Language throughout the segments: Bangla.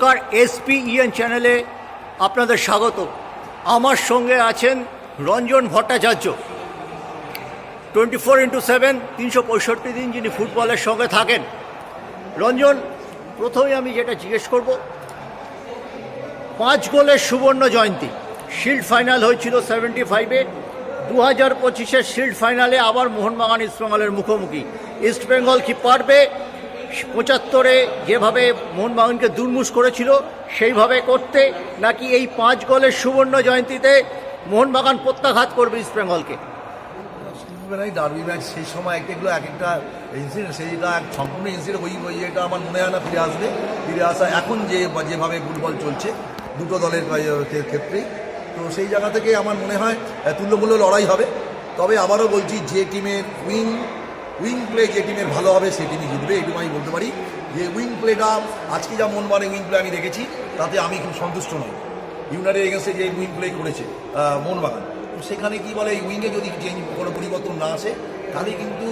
নমস্কার এসপিইএন চ্যানেলে আপনাদের স্বাগত। আমার সঙ্গে আছেন Ranjan Bhattacharya. Twenty four into seven তিনশো পঁয়ষট্টি দিন যিনি ফুটবলের সঙ্গে থাকেন। রঞ্জন, প্রথমে আমি যেটা জিজ্ঞেস করব, পাঁচ গোলের সুবর্ণ জয়ন্তী। শিল্ড ফাইনাল হয়েছিল সেভেন্টি ফাইভে দু হাজার পঁচিশের শিল্ড ফাইনালে আবার মোহনবাগান ইস্টবেঙ্গলের মুখোমুখি। ইস্টবেঙ্গল কি পারবে? পঁচাত্তরে যেভাবে মোহনবাগানকে দুর্মুষ করেছিল, সেইভাবে করতে নাকি এই পাঁচ গোলের সুবর্ণ জয়ন্তীতে মোহনবাগান প্রত্যাঘাত করবে ইস্টবেঙ্গলকে এই ডার্বি ম্যাচ সেই সময় এক এক একটা ইনসিডেন্ট সেইটা এক সম্পূর্ণ ইনসিডেন্ট ওই এটা আমার মনে হয় না ফিরে আসবে। ফিরে আসা এখন যে যেভাবে ফুটবল চলছে, দুটো দলের ক্ষেত্রেই। তো সেই জায়গা থেকে আমার মনে হয় তুল্যমূল্য লড়াই হবে। তবে আবারও বলছি, যে টিমের উইং উইং প্লে যে টিমের ভালো হবে সেই টিমই জিতবে এটুকু আমি বলতে পারি। যে উইং প্লেটা আজকে যা মন মানে উইং প্লে আমি দেখেছি, তাতে আমি খুব সন্তুষ্ট নই। ইউনাইটেড এগেন্সে যে উইং প্লে করেছে মোহনবাগান সেখানে কি বলে, এই উইংয়ে যদি চেঞ্জ কোনো পরিবর্তন না আসে, তাহলে কিন্তু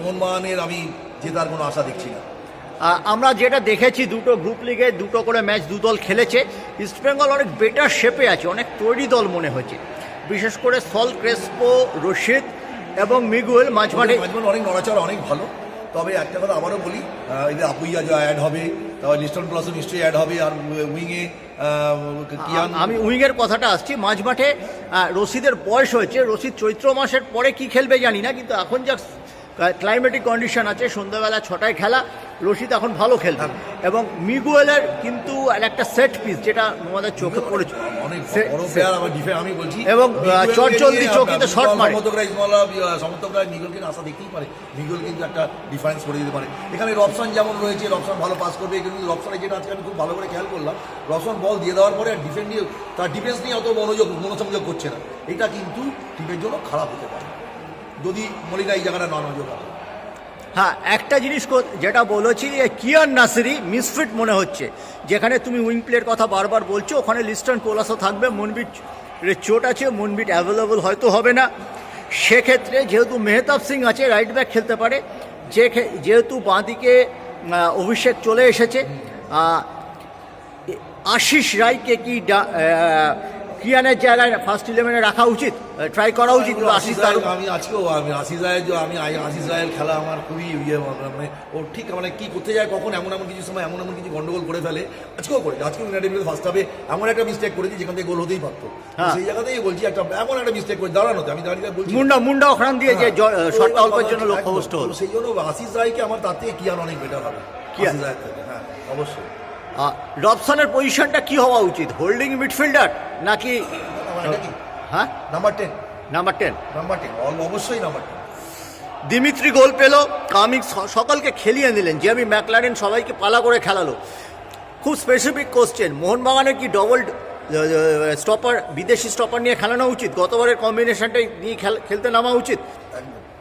মোহনবাগানের আমি জেতার কোনো আশা দেখছি না। আমরা যেটা দেখেছি, দুটো গ্রুপ লিগে দুটো করে ম্যাচ দু দল খেলেছে। ইস্টবেঙ্গল অনেক বেটার শেপে আছে, অনেক তৈরি দল মনে হয়েছে বিশেষ করে সল ক্রেসপো রশিদ এবং মিগুয়েল মাঝমাঠে মাঠে অনেক নড়াচড়া অনেক ভালো। তবে একটা কথা আবারও বলি এদের যে আপুইয়া যা অ্যাড হবে তারপর লিস্টন প্লাসও নিশ্চয়ই অ্যাড হবে আর উইংয়ে আমি উইংয়ের কথাটা আসছি। মাঝমাঠে রশিদের বয়স হয়েছে। রশিদ চৈত্র মাসের পরে কি খেলবে জানি না কিন্তু এখন যা ক্লাইমেটিক কন্ডিশন আছে সন্ধ্যাবেলা ছটায় খেলা রশিদ এখন ভালো খেলবে। এবং মিগুয়েলের কিন্তু একটা সেট পিস যেটা আমাদের চোখে পড়েছে। এবং, নিয়ে, চৌকিতে shot মারে। সমর্থকরা সমর্থকরা মিগুলকে আশা দেখতেই পারে। মিগুল কিন্তু একটা ডিফারেন্স করে দিতে পারে। এখানে রবসান যেমন রয়েছে রবসান ভালো পাস করবে কিন্তু রবসানের যেটা আজকে আমি খুব ভালো করে খেয়াল করলাম রবসান বল দিয়ে দেওয়ার পরে ডিফেন্ড নিয়ে তার ডিফেন্স নিয়ে অত মনোযোগ মনোসংযোগ করছে না। এটা কিন্তু টিমের জন্য খারাপ হতে পারে। যদি মলিনা এই জায়গাটা না নজর হ্যাঁ। একটা জিনিস যেটা বলেছি যে কিয়ান নাসিরি মিসফিট মনে হচ্ছে। যেখানে তুমি উইং প্লের কথা বারবার বলছো, ওখানে লিস্টন পোলাসও থাকবে, মনবিট চোট আছে, মনবিট অ্যাভেলেবল হয়তো হবে না। সেক্ষেত্রে যেহেতু মেহতাব সিং আছে রাইট ব্যাক খেলতে পারে, যে যেহেতু বাঁদিকে অভিষেক চলে এসেছে আশিস রায়কে কি কিয়ানের জায়গায় ফার্স্ট ইলেভেনে রাখা উচিত ট্রাই করা উচিত আশিস রায়- আমি আজকেও আমি আশিস রায়ের যে আমি আশিস রায়ের খেলা আমার খুবই ইয়ে মানে ও ঠিক মানে কি করতে যায় কখন এমন এমন কিছু সময় এমন এমন কিছু গন্ডগোল করে ফেলে আজকেও করে আজকেও ইউনাইটেড ফার্স্ট হাফে এমন একটা মিস্টেক করেছি যেখান থেকে গোল হতেই পারতো। হ্যাঁ। সেই জায়গাতেই বলছি একটা এমন একটা মিস্টেক করে দাঁড়ানোতে আমি দাঁড়িয়ে বলছি মুন্ডা মুন্ডা ওখান দিয়ে যে হ্যাঁ। শটটা অল্পের জন্য লক্ষ্যভ্রষ্ট হলো। সেই জন্য আশিস রায়কে আমার তার থেকে কিয়ান অনেক বেটার হবে। কিয়ান? রায়ের থেকে হ্যাঁ অবশ্যই। রবসনের পজিশনটা কি হওয়া উচিত? হোল্ডিং মিডফিল্ডার নাকি হ্যাঁ? Number ten number ten number ten অবশ্যই নাম্বার টেন দিমিত্রি গোল পেল। কামিক সকলকে খেলিয়ে নিলেন। জেমি ম্যাকলারেন সবাইকে পালা করে খেলালো। খুব স্পেসিফিক কোশ্চেন মোহনবাগানের কি ডবল স্টপার বিদেশি স্টপার নিয়ে খেলানো উচিত? গতবারের কম্বিনেশনটাই নিয়ে খেলতে নামা উচিত?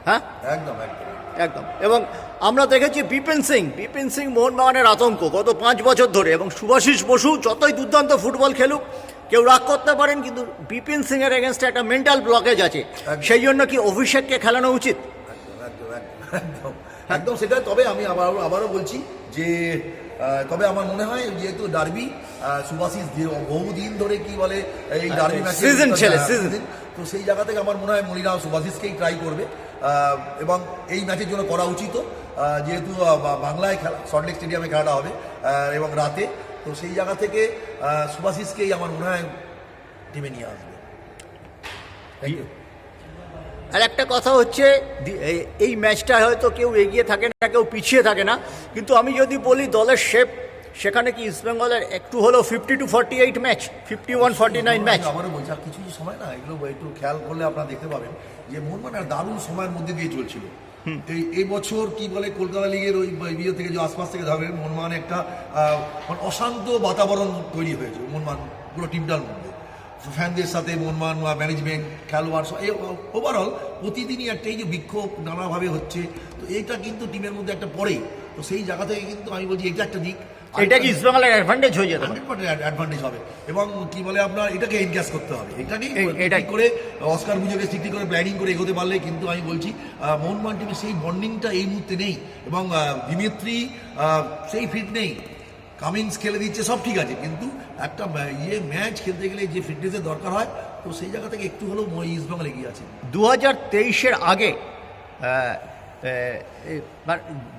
হ্যাঁ? একদম একদম। একদম। এবং আমরা দেখেছি বিপিন সিং বিপিন সিং মোহনবাগানের আতঙ্ক গত পাঁচ বছর ধরে এবং সুভাষিস বসু যতই দুর্দান্ত ফুটবল খেলুক কেউ রাগ করতে পারেন কিন্তু বিপিন সিং এর এগেনস্টে একটা মেন্টাল ব্লকেজ আছে। সেই জন্য কি অভিষেককে খেলানো উচিত? একদম একদম সেটা তবে আমি আবার আবারও বলছি যে তবে আমার মনে হয় যেহেতু ডার্বি সুভাষিস বহুদিন ধরে কি বলে এই ডার্বি ম্যাচ Season ছেলে, season। তো সেই জায়গা থেকে আমার মনে হয় মনিরা সুভাষিসকেই ট্রাই করবে। এবং এই ম্যাচের জন্য করা উচিত। যেহেতু বাংলায় খেলা সল্টলেক স্টেডিয়ামে খেলাটা হবে এবং রাতে। তো সেই জায়গা থেকে আহ, সুভাষিসকেই আমার মনে হয় টিমে নিয়ে আসবে। আর একটা কথা হচ্ছে এই ম্যাচটা হয়তো কেউ এগিয়ে থাকে না কেউ পিছিয়ে থাকে না। কিন্তু আমি যদি বলি দলের শেপ সেখানে কি ইস্টবেঙ্গলের একটু হলেও fifty two forty eight match fifty one forty nine match আবারও বলছি আর কিছু সময় না এগুলো একটু খেয়াল করলে আপনারা দেখতে পাবেন যে মোহনবাগান একটা দারুণ সময়ের মধ্যে দিয়ে চলছিল। এই এই বছর কি বলে কলকাতা লিগের ওই বিয়ে থেকে যে আশপাশ থেকে ধরবেন মোহনবাগানে একটা মানে অশান্ত বাতাবরণ তৈরি হয়েছে মোহনবাগান পুরো টিমটার মধ্যে। ফ্যানদের সাথে মনমান বা ম্যানেজমেন্ট খেলোয়াড় এই ওভারঅল প্রতিদিনই একটা এই যে বিক্ষোভ নানাভাবে হচ্ছে তো এটা কিন্তু টিমের মধ্যে একটা পড়ে তো সেই জায়গা থেকে কিন্তু আমি বলছি এটা একটা দিক। এটা কি ইস্টবেঙ্গলের অ্যাডভান্টেজ হয়ে যেতে পারে। অ্যাডভান্টেজ হবে। এবং কি বলে আপনার এটাকে এনগ্যাস করতে হবে। এটা এটাই। ঠিক করে অস্কার বুঝোকে ঠিক করে প্ল্যানিং করে এগোতে পারলে কিন্তু আমি বলছি আহ, মোহনবাগান টিমের সেই বন্ডিংটা এই মুহূর্তে নেই। এবং দিমিত্রি সেই ফিট নেই। কামিংস খেলে দিচ্ছে সব ঠিক আছে। কিন্তু একটা ইয়ে ম্যাচ খেলতে গেলে যে ফিটনেসের দরকার হয় তো সেই জায়গা থেকে একটু হলেও মই ইস্ট বেঙ্গল এগিয়ে আছে। দু হাজার তেইশের আগে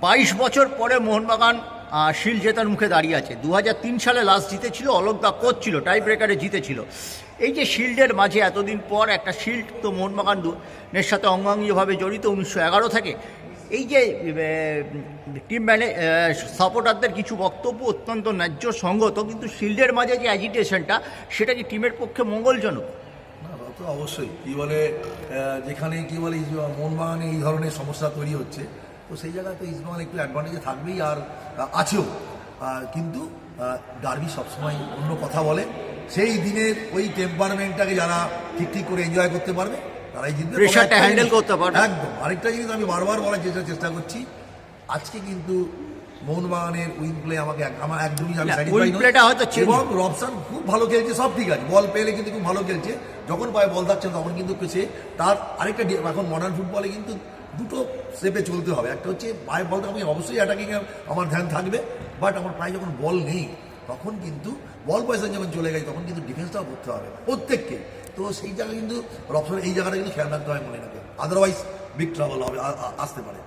বাইশ বছর পরে মোহনবাগান শিল্ড জেতার মুখে দাঁড়িয়ে আছে। দু সালে লাস্ট জিতেছিল, অলোক দা কোচ ছিল টাই ব্রেকারে জিতেছিল। এই যে শিল্ডের মাঝে এতদিন পর একটা শিল্ড তো মোহনবাগান এর সাথে অঙ্গাঙ্গীভাবে জড়িত উনিশশো এগারো থেকে। এই যে টিম ম্যানে সাপোর্টারদের কিছু বক্তব্য অত্যন্ত ন্যায্য সঙ্গত, কিন্তু শিল্ডের মাঝে যে অ্যাজিটেশনটা সেটা কি টিমের পক্ষে মঙ্গলজনক? অবশ্যই। কি বলে যেখানে কি বলে মোহনবাগানে এই ধরনের সমস্যা তৈরি হচ্ছে তো সেই জায়গায় তো ইস্টবেঙ্গল একটু অ্যাডভান্টেজে থাকবেই আর আছেও। কিন্তু ডার্বি সবসময় অন্য কথা বলে। সেই দিনের ওই টেম্পারমেন্টটাকে যারা ঠিক ঠিক করে এনজয় করতে পারবে তারাই জিতবে। তবে Pressure টা একটা handle জিনিস- করতে পারবে। একদম। আরেকটা জিনিস আমি বারবার বলার চেষ্টা চেষ্টা করছি আজকে কিন্তু মোহনবাগানের উইন প্লে আমাকে আমার একদমই আমি হয়তো এবং রবসান খুব ভালো খেলছে সব ঠিক আছে। বল পেলে কিন্তু খুব ভালো খেলছে। যখন পায়ে বল থাকছে তখন কিন্তু সে তার আরেকটা এখন মডার্ন ফুটবলে কিন্তু দুটো স্টেপে চলতে হবে। একটা হচ্ছে পায়ে বল আমি অবশ্যই অ্যাটাকিং আমার ধ্যান থাকবে বাট আমার প্রায় যখন বল নেই, তখন কিন্তু বল পয়সা যখন চলে গেছে, তখন কিন্তু ডিফেন্সটাও করতে হবে প্রত্যেককে। তো সেই জায়গায় কিন্তু রবসান এই জায়গাটা কিন্তু খেয়াল রাখতে হয় মনে রাখে আদারওয়াইজ বিগ ট্রাভেল হবে আসতে পারে।